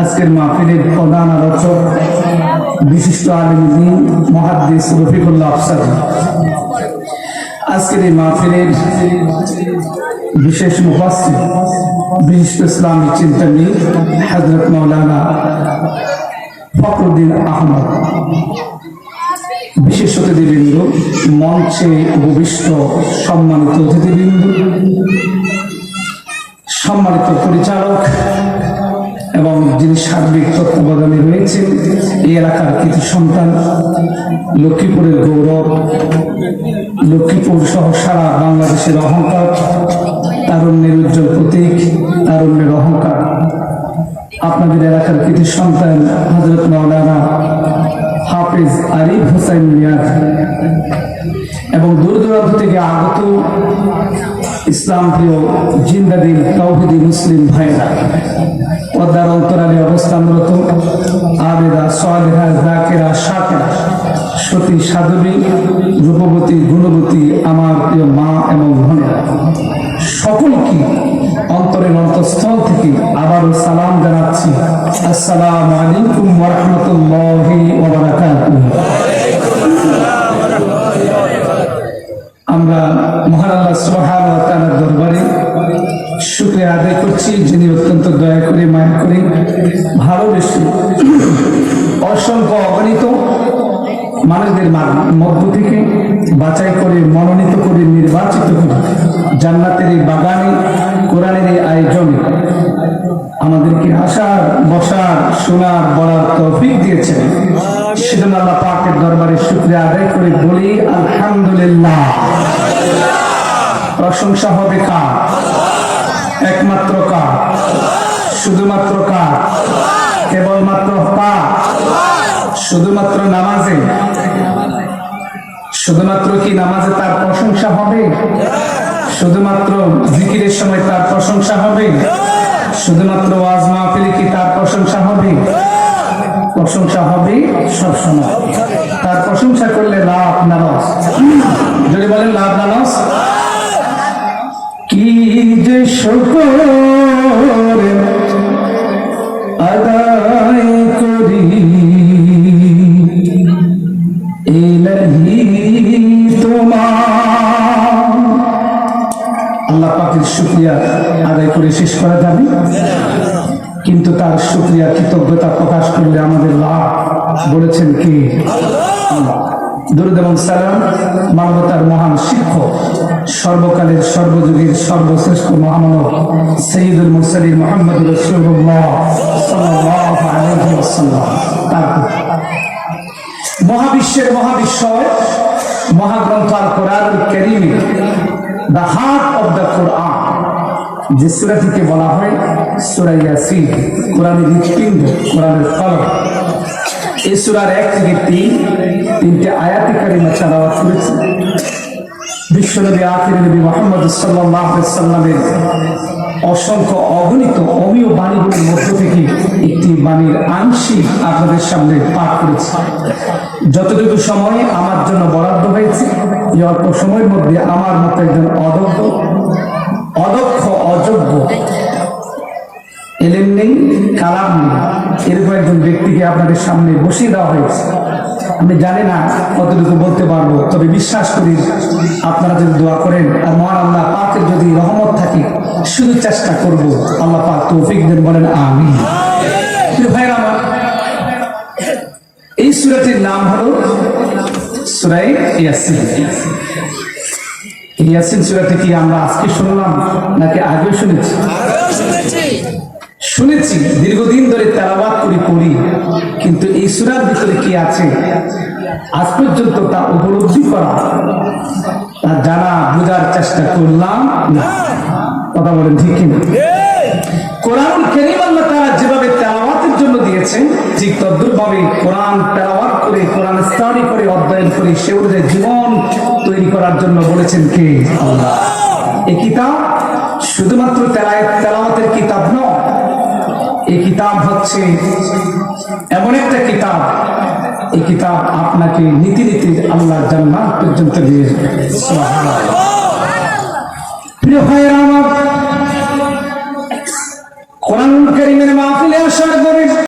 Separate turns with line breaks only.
আজকের মাহফিলের প্রধান আলোচক, বিশিষ্ট আলিমদিন মহাদ্দিস রফিকুল্লাহ আফসার। আজকের এই মাহফিলের বিশেষ মুফাসির বিশিষ্ট ইসলামী চিন্তনী হজরত মৌলানা ফখরুদ্দিন আহমদ। বিশেষ অতিথিবৃন্দ, মঞ্চে উপবিষ্ট সম্মানিত অতিথিবৃন্দ, সম্মানিত পরিচালক যিনি সার্বিক তত্ত্বাবধানে রয়েছেন, এই এলাকার কৃতি সন্তান লক্ষ্মীপুরের গৌরব, লক্ষ্মীপুর সহ সারা বাংলাদেশের অহংকার, তারুণ্যের উজ্জ্বল প্রতীক, তারুণ্যের অহংকার। আপনাদের এলাকার কৃতি সন্তান হজরত মাওলানা হাফিজ আরিফ হোসেন মিয়াদ এবং দূর দূরান্ত থেকে আগত ইসলাম প্রিয় জিন্দাদিন, তৌহিদি মুসলিম ভাইরা পদ্মার অন্তরালে অবস্থানরত আবেদা সোয়ালেহা জাকেরা, সাকেরা, সতী, সাধবী, রূপবতী, গুণবতী, আমার প্রিয় মা এবং বোনেরা। সকলকে অন্তরের অন্তঃস্থল থেকে আবারও সালাম জানাচ্ছি। আসসালামু আলাইকুম ওরহমতুল্লাহি ওবারাকাতুহু আমরা মহান আল্লাহ সুবহান দরবারে শুকরিয়া আদায় করছি, যিনি অত্যন্ত দয়া করে, মায়া করে ভালোবেসে অসংখ্য অগণিত মানুষদের মধ্য থেকে বাছাই করে, মনোনীত করে, নির্বাচিত করে জান্নাতের এই বাগানে, কোরআনের এই আয়োজনে আমাদেরকে আসার বসার, শোনার, বলার তৌফিক দিয়েছেন। সেজন্য আল্লাহ পাকের দরবারে শুক্রিয়া আদায় করে বলি, আলহামদুলিল্লাহ। প্রশংসা হবে কার? একমাত্র কার? শুধুমাত্র কার? কেবলমাত্র শুধুমাত্র নামাজে? শুধুমাত্র কি নামাজে তার প্রশংসা হবে? শুধুমাত্র জিকিরের সময় তার প্রশংসা হবে? শুধুমাত্র ওয়াজ মাহফিলে কি তার প্রশংসা প্রশংসা হবে সবসময়। তার প্রশংসা করলে লাভ না লস। যদি বলেন লাভ না লস? কি যে শুকর আদায় করি। আল্লাহ পাকের শুক্রিয়া আদায় করে শেষ করা যাবে। কিন্তু তার শুক্রিয়া কৃতজ্ঞতা প্রকাশ করলে আমাদের লাভ বলেছেন কি? আল্লাহ। দুরুদ এবং সালাম মানবতার মহান শিক্ষক, সর্বকালের সর্বযুগের সর্বশ্রেষ্ঠ মহামানব সঈদুল মুরসালিন মোহাম্মদ রসুল্লাহ মহাবিশ্বের মহাবিশ্বয়, মহাগ্রন্থ আল কোরআন করিমে, the heart of the Quran. যে সুরাটিকে বলা হয় সুরা ইয়াসিন, কোরআনের হৃৎপিণ্ড, কোরআনের কলম। এই সুরার এক থেকে তিন, তিনটে আয়াতি কারিমা চালাওয়াত করেছে। বিশ্বনবী আখির নবী মোহাম্মদ সাল্লামের অসংখ্য অগণিত অমীয় বাণীগুলির মধ্য থেকে একটি বাণীর আংশিক আপনাদের সামনে পাঠ করেছে। যতটুকু সময় আমার জন্য বরাদ্দ হয়েছে, এই অল্প সময়ের মধ্যে আমার মতো একজন অদক্ষ নেই, কালাম নেই। এরকম একজন ব্যক্তিকে আপনাদের সামনে বসিয়ে দেওয়া হয়েছে। আমি জানি না কতটুকু বলতে পারব, তবে বিশ্বাস করি আপনারা যদি দোয়া করেন, আর মহান আল্লাহ পাকের যদি রহমত থাকে, শুধু চেষ্টা করব। আল্লাহ পাক তৌফিক দেন, বলেন আমি ভাইরা আমার, এই সুরাটির নাম হলো সুরাই ইয়াসিন। ইয়াসিন সুরাটি কি আমরা আজকে শুনলাম নাকি আগেও শুনেছি? শুনেছি, দীর্ঘদিন ধরে তেলাবাদ করি পড়ি কিন্তু এই সুরার ভিতরে কি আছে? আজ পর্যন্ত তা উপলব্ধি করা, তা জানা, বোঝার চেষ্টা করলাম না। কথা বলেন, ঠিক কোরআন কেরিম আল্লাহ তাআলা যেভাবে তেলাওয়াতের জন্য দিয়েছেন, ঠিক তদ্রুপভাবে কোরআন তেলাওয়াত করে, কোরআন স্টাডি করে, অধ্যয়ন করে, সে অনুযায়ী জীবন তৈরি করার জন্য বলেছেন কে? এই কিতাব শুধুমাত্র তেলায় তেলাওয়াতের কিতাব এই কিতাব হচ্ছে এমন একটা কিতাব এই কিতাব আপনাকে নীতি নীতি আল্লাহ জান্নাত পর্যন্ত দিয়ে। প্রিয় আমার কোরআন কারিমের মাহফিলে আসার পরে